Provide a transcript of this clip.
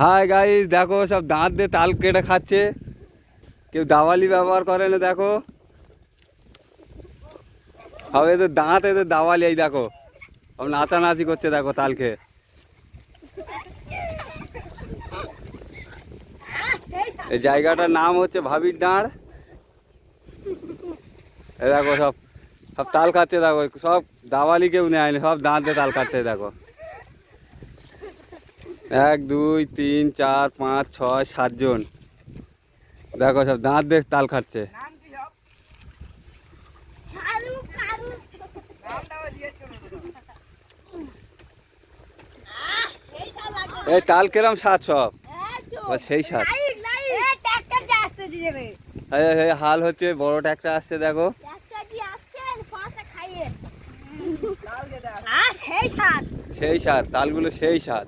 Hi guys দেখো সব দাঁত দিয়ে তাল কেটে খাচ্ছে। কেউ দাওয়ালি ব্যবহার করে না, দেখো। হবে এদের দাঁত, এদের দাওয়ালি, এই দেখো। সব নাচানাচি করছে, দেখো তাল খেয়ে। এই জায়গাটার নাম হচ্ছে ভাবির ডাঁড় এই দেখো সব সব তাল খাচ্ছে, দেখো। সব দাওয়ালি কেউ নেয়নি সব দাঁত দিয়ে তাল কাটছে, দেখো। এক দুই তিন চার পাঁচ ছয় সাতজন দেখো সব দাঁত দেখ তাল খাচ্ছে এই তাল কেরাম স্বাদ সব? সেই এই হাল হচ্ছে বড় ট্যাক্টর আসছে দেখো। সেই স্বাদ সেই স্বাদ তালগুলো সেই স্বাদ